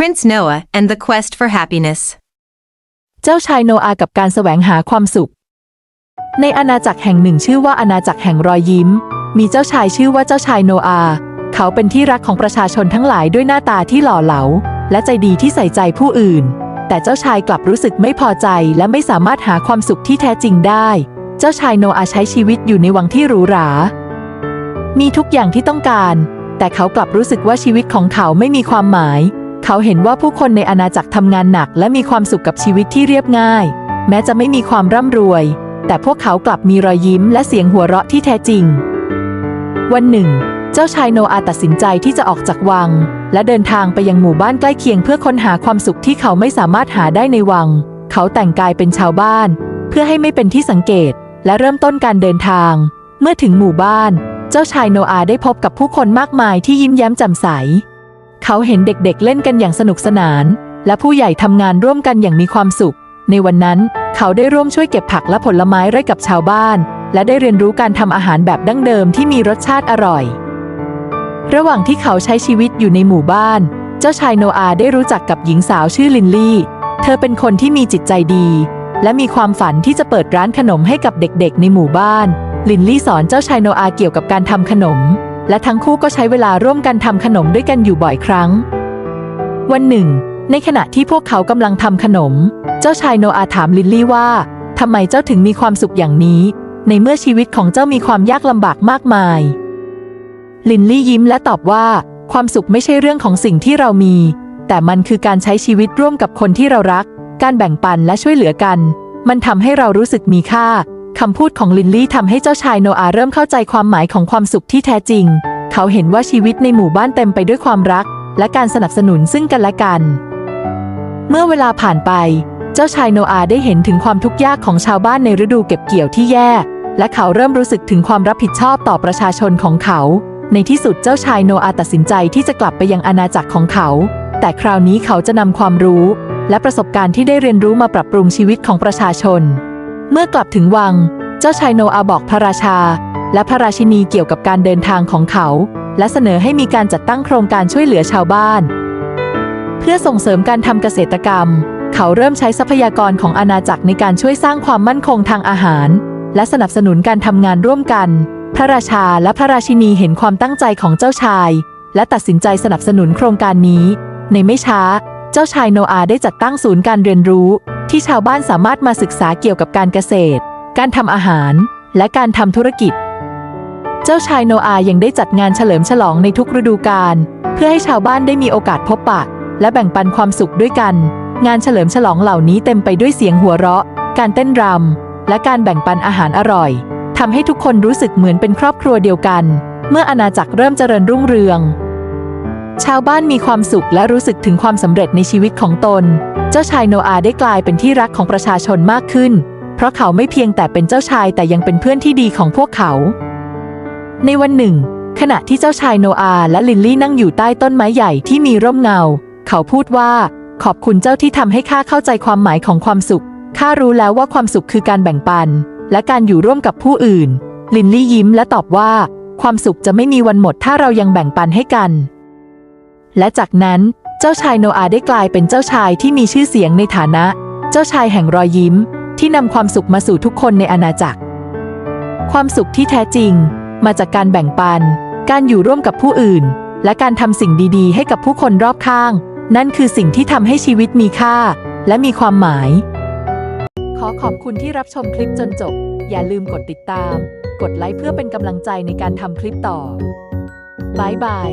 Prince Noah and the Quest for Happiness. เจ้าชายโนอากับการแสวงหาความสุข ในอาณาจักรแห่งหนึ่งชื่อว่าอาณาจักรแห่งรอยยิ้ม มีเจ้าชายชื่อว่าเจ้าชายโนอา เขาเป็นที่รักของประชาชนทั้งหลายด้วยหน้าตาที่หล่อเหลา และใจดีที่ใส่ใจผู้อื่น แต่เจ้าชายกลับรู้สึกไม่พอใจและไม่สามารถหาความสุขที่แท้จริงได้ เจ้าชายโนอาใช้ชีวิตอยู่ในวังที่หรูหรา มีทุกอย่างที่ต้องการ แต่เขากลับรู้สึกว่าชีวิตของเขาไม่มีความหมาย เขาเห็นว่าผู้คนในอาณาจักรทำงานหนัก และมีความสุขกับชีวิตที่เรียบง่าย แม้จะไม่มีความร่ำรวย แต่พวกเขากลับมีรอยยิ้มและเสียงหัวเราะที่แท้จริง วันหนึ่ง เจ้าชายโนอาตัดสินใจที่จะออกจากวัง และเดินทางไปยังหมู่บ้านใกล้เคียงเพื่อค้นหาความสุขที่เขาไม่สามารถหาได้ในวัง เขาแต่งกายเป็นชาวบ้าน เพื่อให้ไม่เป็นที่สังเกต และเริ่มต้นการเดินทาง เมื่อถึงหมู่บ้าน เจ้าชายโนอาได้พบกับผู้คนมากมายที่ยิ้มแย้มแจ่มใส เขาเห็นเด็กๆเล่นกันอย่างสนุกสนาน และผู้ใหญ่ทำงานร่วมกันอย่างมีความสุข ในวันนั้นเขาได้ร่วมช่วยเก็บผักและผลไม้ไร่กับชาวบ้าน และได้เรียนรู้การทำอาหารแบบดั้งเดิมที่มีรสชาติอร่อย ระหว่างที่เขาใช้ชีวิตอยู่ในหมู่บ้าน เจ้าชายโนอาได้รู้จักกับหญิงสาวชื่อลินลี่ เธอเป็นคนที่มีจิตใจดี และมีความฝันที่จะเปิดร้านขนมให้กับเด็กๆ ในหมู่บ้าน ลินลี่สอนเจ้าชายโนอาเกี่ยวกับการทำขนม และทั้งคู่ก็ใช้เวลาร่วมกันทำขนมด้วยกันอยู่บ่อยครั้ง วันหนึ่ง ในขณะที่พวกเขากำลังทำขนม เจ้าชายโนอาถามลินลี่ว่าทำไมเจ้าถึงมีความสุขอย่างนี้ ในเมื่อชีวิตของเจ้ามีความยากลำบากมากมาย ลินลี่ยิ้มและตอบว่า ความสุขไม่ใช่เรื่องของสิ่งที่เรามี แต่มันคือการใช้ชีวิตร่วมกับคนที่เรารัก การแบ่งปันและช่วยเหลือกัน มันทำให้เรารู้สึกมีค่า คำพูดของลินลี่ทำให้เจ้าชายโนอาเริ่มเข้าใจความหมายของความสุขที่แท้จริง เขาเห็นว่าชีวิตในหมู่บ้านเต็มไปด้วยความรัก และการสนับสนุนซึ่งกันและกัน เมื่อเวลาผ่านไป เจ้าชายโนอาได้เห็นถึงความทุกข์ยากของชาวบ้านในฤดูเก็บเกี่ยวที่แย่ และเขาเริ่มรู้สึกถึงความรับผิดชอบต่อประชาชนของเขา ในที่สุดเจ้าชายโนอาตัดสินใจที่จะกลับไปยังอาณาจักรของเขา แต่คราวนี้เขาจะนำความรู้ และประสบการณ์ที่ได้เรียนรู้มาปรับปรุงชีวิตของประชาชน เมื่อกลับถึงวัง เจ้าชายโนอาบอกพระราชา และพระราชินีเกี่ยวกับการเดินทางของเขา และเสนอให้มีการจัดตั้งโครงการช่วยเหลือชาวบ้าน เพื่อส่งเสริมการทำเกษตรกรรม เขาเริ่มใช้ทรัพยากรของอาณาจักรในการช่วยสร้างความมั่นคงทางอาหาร และสนับสนุนการทำงานร่วมกัน พระราชาและพระราชินีเห็นความตั้งใจของเจ้าชาย และตัดสินใจสนับสนุนโครงการนี้ ในไม่ช้า จ้าชายโนอาได้จัดตั้งศูนย์การเรียนรู้ ที่ชาวบ้านสามารถมาศึกษาเกี่ยวกับการเกษตร การทำอาหาร และการทำธุรกิจ เจ้าชายโนอายังได้จัดงานเฉลิมฉลองในทุกฤดูกาลเพื่อให้ชาวบ้านได้มีโอกาสพบปะ และแบ่งปันความสุขด้วยกัน งานเฉลิมฉลองเหล่านี้เต็มไปด้วยเสียงหัวเราะ การเต้นรำและการแบ่งปันอาหารอร่อยทำให้ทุกคนรู้สึกเหมือนเป็นครอบครัวเดียวกัน เมื่ออาณาจักรเริ่มเจริญรุ่งเรือง ชาวบ้านมีความสุขและรู้สึกถึงความสำเร็จในชีวิตของตน เจ้าชายโนอาได้กลายเป็นที่รักของประชาชนมากขึ้น เพราะเขาไม่เพียงแต่เป็นเจ้าชายแต่ยังเป็นเพื่อนที่ดีของพวกเขา ในวันหนึ่ง ขณะที่เจ้าชายโนอาและลินลี่นั่งอยู่ใต้ต้นไม้ใหญ่ที่มีร่มเงา เขาพูดว่า ขอบคุณเจ้าที่ทำให้ข้าเข้าใจความหมายของความสุขข้ารู้แล้วว่าความสุขคือการแบ่งปัน และการอยู่ร่วมกับผู้อื่น ลินลี่ยิ้มและตอบว่า ความสุขจะไม่มีวันหมดถ้าเรายังแบ่งปันให้กัน และจากนั้นเจ้าชายโนอาได้กลายเป็นเจ้าชายที่มีชื่อเสียงในฐานะ เจ้าชายแห่งรอยยิ้ม ที่นำความสุขมาสู่ทุกคนในอาณาจักร ความสุขที่แท้จริง มาจากการแบ่งปัน การอยู่ร่วมกับผู้อื่น และการทำสิ่งดี ๆ ให้กับผู้คนรอบข้าง นั่นคือสิ่งที่ทำให้ชีวิตมีค่า และมีความหมาย ขอขอบคุณที่รับชมคลิปจนจบ อย่าลืมกดติดตาม กดไลค์เพื่อเป็นกำลังใจในการทำคลิปต่อบายบาย